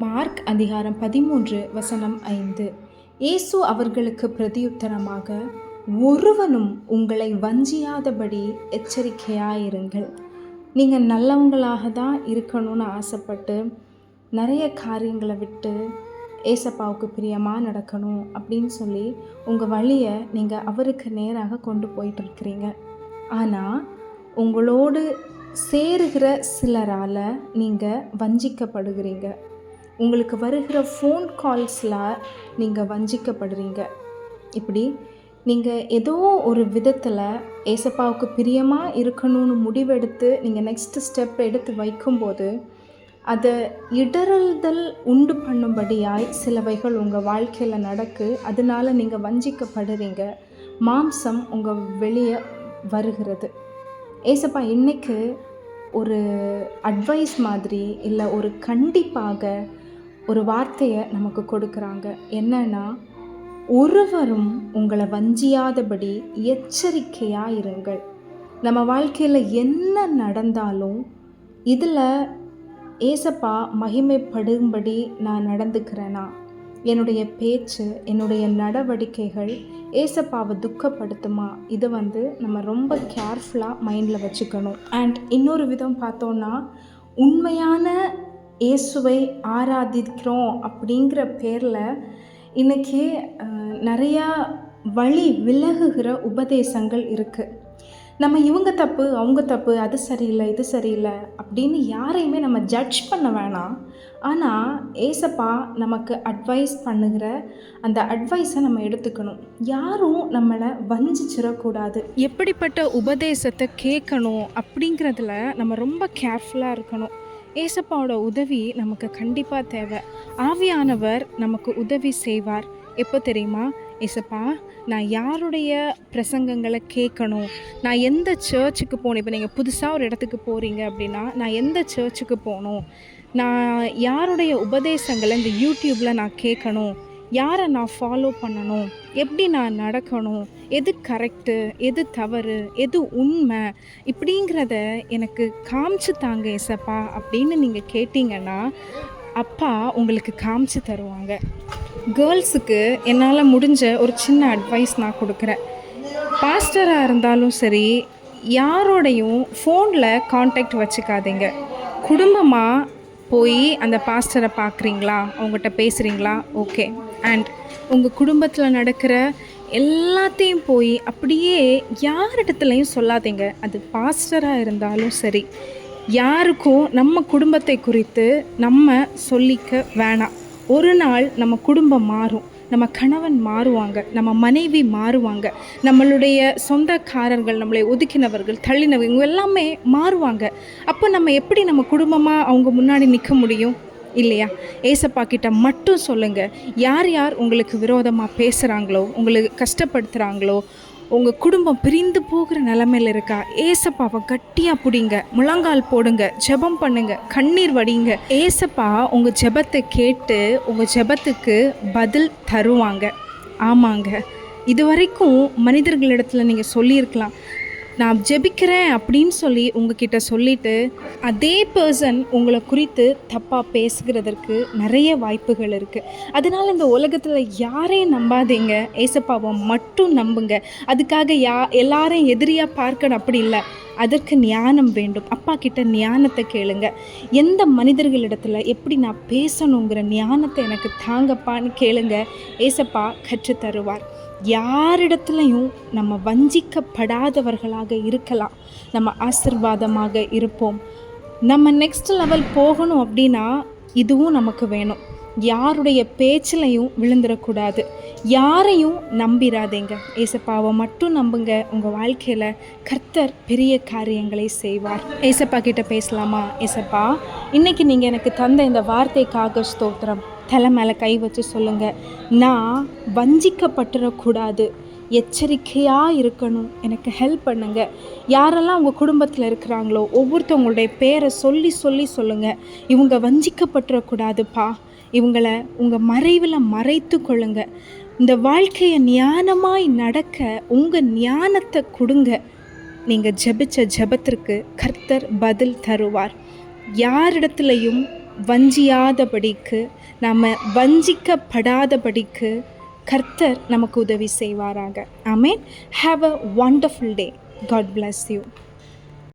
Mark அதிகாரம் பதிமூன்று வசனம் ஐந்து. இயேசு அவர்களுக்கு பிரதியுத்தரமாக ஒருவனும் உங்களை வஞ்சியாதபடி எச்சரிக்கையாயிருங்கள். நீங்கள் நல்லவங்களாக தான் இருக்கணும்னு ஆசைப்பட்டு நிறைய காரியங்களை விட்டு ஏசப்பாவுக்கு பிரியமாக நடக்கணும் அப்படின்னு சொல்லி உங்கள் வழியை நீங்கள் அவருக்கு நேராக கொண்டு போயிட்டுருக்கிறீங்க. ஆனால் உங்களோடு சேருகிற சிலரால் நீங்கள் வஞ்சிக்கப்படுகிறீங்க. உங்களுக்கு வருகிற ஃபோன் கால்ஸில் நீங்கள் வஞ்சிக்கப்படுறீங்க. இப்படி நீங்கள் ஏதோ ஒரு விதத்தில் ஏசப்பாவுக்கு பிரியமாக இருக்கணும்னு முடிவெடுத்து நீங்கள் நெக்ஸ்ட் ஸ்டெப் எடுத்து வைக்கும்போது அதை இடறுதல் உண்டு பண்ணும்படியாய் சிலவைகள் உங்கள் வாழ்க்கையில் நடக்கு. அதனால் நீங்கள் வஞ்சிக்கப்படுறீங்க. மாம்சம் உங்கள் வெளியே வருகிறது. ஏசப்பா இன்றைக்கு ஒரு அட்வைஸ் மாதிரி இல்லை ஒரு கண்டிப்பாக ஒரு வார்த்தையை நமக்கு கொடுக்குறாங்க. என்னன்னா ஒருவரும் உங்களை வஞ்சியாதபடி எச்சரிக்கையாக இருங்கள். நம்ம வாழ்க்கையில் என்ன நடந்தாலும் இதில் ஏசப்பா மகிமைப்படும்படி நான் நடந்துக்கிறேனா? என்னுடைய பேச்சு என்னுடைய நடவடிக்கைகள் ஏசப்பாவை துக்கப்படுத்துமா? இதை வந்து நம்ம ரொம்ப கேர்ஃபுல்லாக மைண்டில் வச்சுக்கணும். அண்ட் இன்னொரு விதம் பார்த்தோன்னா உண்மையான இயேசுவை ஆராதிக்கிறோம் அப்படிங்கிற பேரில் இன்றைக்கி நிறையா வழி விலகுகிற உபதேசங்கள் இருக்குது நம்ம இவங்க தப்பு அவங்க தப்பு அது சரியில்லை இது சரியில்லை அப்படின்னு யாரையுமே நம்ம ஜட்ஜ் பண்ண வேணாம். ஆனால் ஏசப்பா நமக்கு அட்வைஸ் பண்ணுகிற அந்த அட்வைஸை நம்ம எடுத்துக்கணும். யாரும் நம்மளை வஞ்சிச்சிடக்கூடாது. எப்படிப்பட்ட உபதேசத்தை கேட்கணும் அப்படிங்கிறதுல நம்ம ரொம்ப கேர்ஃபுல்லாக இருக்கணும். ஏசப்பாவோட உதவி நமக்கு கண்டிப்பாக தேவை. ஆவியானவர் நமக்கு உதவி செய்வார். எப்போ தெரியுமா? ஏசப்பா நான் யாருடைய பிரசங்கங்களை கேட்கணும்? நான் எந்த சர்ச்சுக்கு போகணும்? இப்போ நீங்கள் புதுசாக ஒரு இடத்துக்கு போகிறீங்க அப்படின்னா நான் எந்த சர்ச்சுக்கு போகணும்? நான் யாருடைய உபதேசங்களை இந்த யூடியூப்பில் நான் கேட்கணும்? யாரை நான் ஃபாலோ பண்ணணும்? எப்படி நான் நடக்கணும்? எது கரெக்டு எது தவறு எது உண்மை? இப்படிங்கிறத எனக்கு காமிச்சு தாங்க இசப்பா அப்படின்னு நீங்கள் கேட்டிங்கன்னா அப்பா உங்களுக்கு காமிச்சு தருவாங்க. கேர்ள்ஸுக்கு என்னால் முடிஞ்ச ஒரு சின்ன அட்வைஸ் நான் கொடுக்குறேன். பாஸ்டராக இருந்தாலும் சரி யாரோடையும் ஃபோனில் காண்டாக்ட் வச்சுக்காதீங்க. குடும்பமாக போய் அந்த பாஸ்டரை பார்க்குறீங்களா? அவங்ககிட்ட பேசுகிறீங்களா ஓகே. அண்ட் உங்கள் குடும்பத்தில் நடக்கிற எல்லாத்தையும் போய் அப்படியே யாரிடத்துலையும் சொல்லாதீங்க. அது பாஸ்டராக இருந்தாலும் சரி. யாருக்கும் நம்ம குடும்பத்தை குறித்து நம்ம சொல்லிக்க வேணாம். ஒரு நாள் நம்ம குடும்பம் மாறும். நம்ம கணவன் மாறுவாங்க நம்ம மனைவி மாறுவாங்க நம்மளுடைய சொந்தக்காரர்கள் நம்மளை ஒதுக்கினவர்கள் தள்ளினவங்க இவங்க எல்லாமே மாறுவாங்க. அப்போ நம்ம எப்படி நம்ம குடும்பமாக அவங்க முன்னாடி நிற்க முடியும்? இல்லையா? ஏசப்பா கிட்ட மட்டும் சொல்லுங்கள் யார் யார் உங்களுக்கு விரோதமாக பேசுகிறாங்களோ உங்களுக்கு கஷ்டப்படுத்துகிறாங்களோ உங்கள் குடும்பம் பிரிந்து போகிற நிலமையில இருக்கா? ஏசப்பாவை கட்டியாக பிடிங்க. முழங்கால் போடுங்க. ஜெபம் பண்ணுங்க. கண்ணீர் வடிங்க. ஏசப்பா உங்கள் ஜெபத்தை கேட்டு உங்கள் ஜெபத்துக்கு பதில் தருவாங்க. ஆமாங்க. இது வரைக்கும் மனிதர்களிடத்தில் நீங்கள் சொல்லியிருக்கலாம். நான் ஜெபிக்கிறேன் அப்படின்னு சொல்லி உங்ககிட்ட சொல்லிட்டு அதே பர்சன் உங்களை குறித்து தப்பாக பேசுகிறதற்கு நிறைய வாய்ப்புகள் இருக்குது அதனால் இந்த உலகத்தில் யாரையும் நம்பாதீங்க. ஏசப்பாவை மட்டும் நம்புங்க. அதுக்காக யா எல்லாரையும் எதிரியாக பார்க்கணும் அப்படி இல்லை. அதற்கு ஞானம் வேண்டும். அப்பா கிட்ட ஞானத்தை கேளுங்க. எந்த மனிதர்களிடத்துல எப்படி நான் பேசணுங்கிற ஞானத்தை எனக்கு தாங்கப்பான்னு கேளுங்க. ஏசப்பா கற்றுத் தருவார் யாரிடத்துலையும் நம்ம வஞ்சிக்கப்படாதவர்களாக இருக்கலாம். நம்ம ஆசிர்வாதமாக இருப்போம். நம்ம நெக்ஸ்ட் லெவல் போகணும் அப்படின்னா இதுவும் நமக்கு வேணும். யாருடைய பேச்சிலையும் விழுந்துடக்கூடாது. யாரையும் நம்பிராதேங்க. ஏசப்பாவை மட்டும் நம்புங்க. உங்கள் வாழ்க்கையில் கர்த்தர் பெரிய காரியங்களை செய்வார். ஏசப்பா கிட்ட பேசலாமா? ஏசப்பா இன்னைக்கு நீங்கள் எனக்கு தந்த இந்த வார்த்தைக்காக ஸ்தோத்திரம். தலை மேலே கை வச்சு சொல்லுங்கள் நான் வஞ்சிக்கப்பட்டுறக்கூடாது. எச்சரிக்கையாக இருக்கணும். எனக்கு ஹெல்ப் பண்ணுங்கள் யாரெல்லாம் உங்கள் குடும்பத்தில் இருக்கிறாங்களோ ஒவ்வொருத்தவங்களுடைய பேரை சொல்லி சொல்லி சொல்லுங்கள் இவங்க வஞ்சிக்கப்பட்டுறக்கூடாதுப்பா. இவங்கள உங்கள் மறைவில் மறைத்து கொள்ளுங்க. இந்த வாழ்க்கையை ஞானமாய் நடக்க உங்கள் ஞானத்தை கொடுங்க. நீங்கள் ஜெபிச்ச ஜெபத்திற்கு கர்த்தர் பதில் தருவார். யாரிடத்துலையும் வஞ்சியாதபடிக்கு நம்ம வஞ்சிக்கப்படாதபடிக்கு கர்த்தர் நமக்கு உதவி செய்வாராக. Mean have a wonderful day God bless you